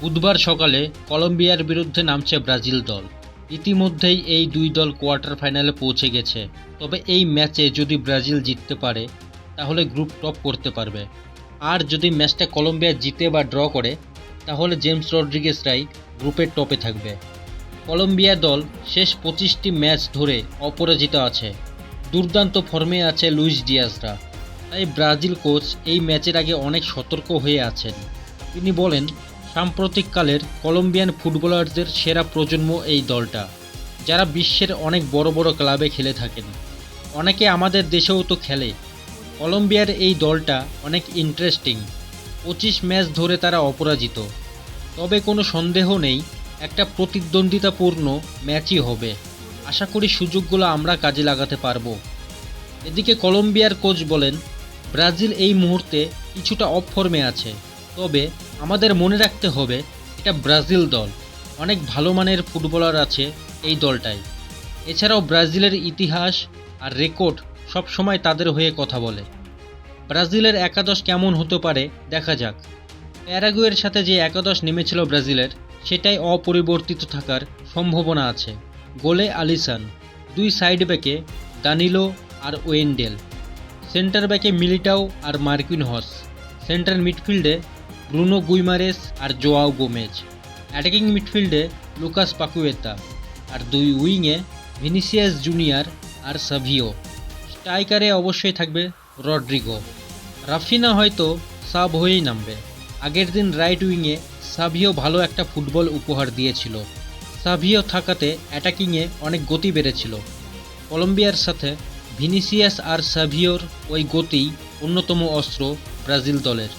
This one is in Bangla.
বুধবার সকালে কলম্বিয়ার বিরুদ্ধে নামছে ব্রাজিল দল। ইতিমধ্যেই এই দুই দল কোয়ার্টার ফাইনালে পৌঁছে গেছে। তবে এই ম্যাচে যদি ব্রাজিল জিততে পারে, তাহলে গ্রুপ টপ করতে পারবে। আর যদি ম্যাচটা কলম্বিয়া জিতে বা ড্র করে, তাহলে জেমস রড্রিগেসরাই গ্রুপের টপে থাকবে। কলম্বিয়া দল শেষ পঁচিশটি ম্যাচ ধরে অপরাজিত আছে। দুর্দান্ত ফর্মে আছে লুইস ডিয়াসরা তাই ব্রাজিল কোচ এই ম্যাচের আগে অনেক সতর্ক হয়ে আছেন। তিনি বলেন সাম্প্রতিককালের কলম্বিয়ান ফুটবলারদের সেরা প্রজন্ম এই দলটা, যারা বিশ্বের অনেক বড় বড় ক্লাবে খেলে থাকেন। অনেকে আমাদের দেশেও তো খেলে। কলম্বিয়ার এই দলটা অনেক ইন্টারেস্টিং পঁচিশ ম্যাচ ধরে তারা অপরাজিত। তবে কোনো সন্দেহ নেই, একটা প্রতিদ্বন্দ্বিতাপূর্ণ ম্যাচই হবে। আশা করি সুযোগগুলো আমরা কাজে লাগাতে পারব। এদিকে কলম্বিয়ার কোচ বলেন, ব্রাজিল এই মুহূর্তে কিছুটা অফ ফর্মে আছে। তবে আমাদের মনে রাখতে হবে, এটা ব্রাজিল দল। অনেক ভালো মানের ফুটবলার আছে এই দলটায়। এছাড়াও ব্রাজিলের ইতিহাস আর রেকর্ড সব সময় তাদের হয়ে কথা বলে। ব্রাজিলের একাদশ কেমন হতে পারে দেখা যাক। প্যারাগুয়ের সাথে যে একাদশ নেমেছিল ব্রাজিলের, সেটাই অপরিবর্তিত থাকার সম্ভাবনা আছে। গোলে আলিসান, দুই সাইড ব্যাকে দানিলো আর ওয়েন্ডেল। সেন্টার ব্যাকে মিলিটাও আর মার্কিন হস। সেন্টার মিডফিল্ডে ব্রুনো গুইমারেস আর জোয়াও গোমেজ অ্যাটাকিং মিডফিল্ডে লুকাস পাকুয়েতা আর দুই উইংয়ে ভিনিসিয়াস জুনিয়র আর সাভিও স্ট্রাইকারে অবশ্যই থাকবে রড্রিগো রাফিনা হয়তো সাব হয়েই নামবে। আগের দিন রাইট উইংয়ে সাভিও ভালো একটা ফুটবল উপহার দিয়েছিল। সাভিও থাকাতে অ্যাটাকিংয়ে অনেক গতি বেড়েছিল। কলম্বিয়ার সাথে ভিনিসিয়াস আর সাভিওর ওই গতিই অন্যতম অস্ত্র ব্রাজিল দলের।